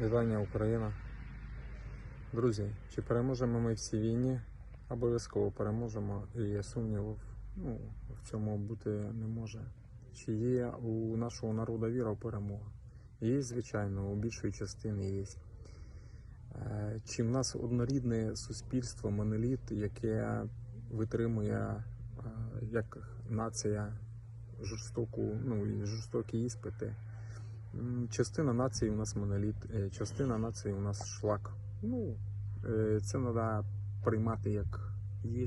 Вітання Україна. Друзі, чи переможемо ми в цій війні? Обов'язково переможемо, і сумнівів ну, в цьому бути не може. Чи є у нашого народу віра в перемогу? Є, звичайно, у більшої частини є. Е, Чи в нас однорідне суспільство, моноліт, яке витримує е, як нація жорстоку, ну, жорстокі іспити? Частина нації у нас моноліт, е, частина нації у нас шлак. Ну, е, це треба приймати як є.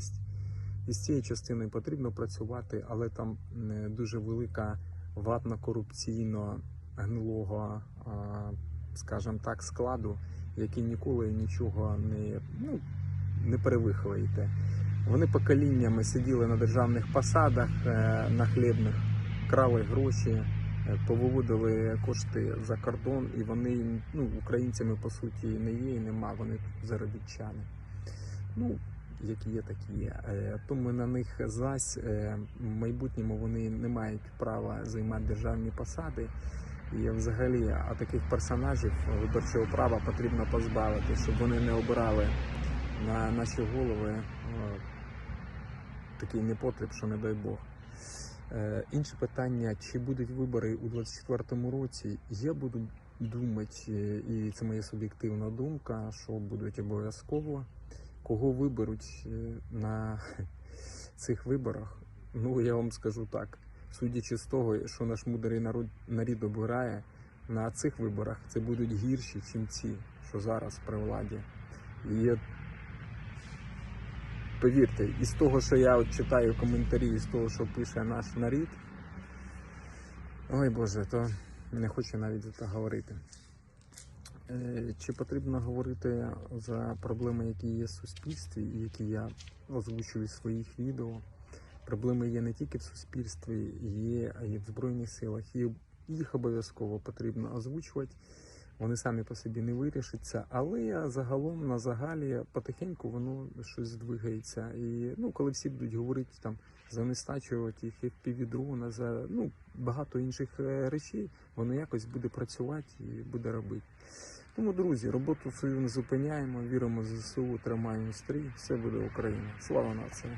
І з цією частиною потрібно працювати, але там е, дуже велика ватно-корупційно гнилого, скажімо так, складу, який ніколи нічого не, ну, не перевиховуєте. Вони поколіннями сиділи на державних посадах, на хлібних, крали гроші, повиводили кошти за кордон, і вони ну, українцями по суті не є і нема, вони заробітчани. Ну, які є, такі є. Е, Тому на них зась е, в майбутньому вони не мають права займати державні посади. І взагалі, а таких персонажів виборчого права потрібно позбавити, щоб вони не обирали на наші голови е, такий непотріб, що не дай Бог. Е, Інше питання, чи будуть вибори у 2024 році, я буду думати, е, і це моя суб'єктивна думка, що будуть обов'язково. Кого виберуть е, на цих виборах, ну я вам скажу так. Судячи з того, що наш мудрий народ нарід обирає, на цих виборах це будуть гірші, ніж ці, що зараз при владі. І я повірте, із того, що я от читаю коментарі, із того, що пише наш нарід, ой Боже, то не хочу навіть за це говорити. Е, Чи потрібно говорити за проблеми, які є в суспільстві, і які я озвучую в своїх відео? Проблеми є не тільки в суспільстві, є і в Збройних силах. І їх обов'язково потрібно озвучувати. Вони самі по собі не вирішаться, але загалом на загалі потихеньку воно щось здвигається. І ну, коли всі будуть говорити там занестачувати їх FPV-дрона, за ну багато інших е, речей, воно якось буде працювати і буде робити. Тому, друзі, роботу свою не зупиняємо, віримо в ЗСУ, тримаємо стрій, все буде Україна. Слава нації!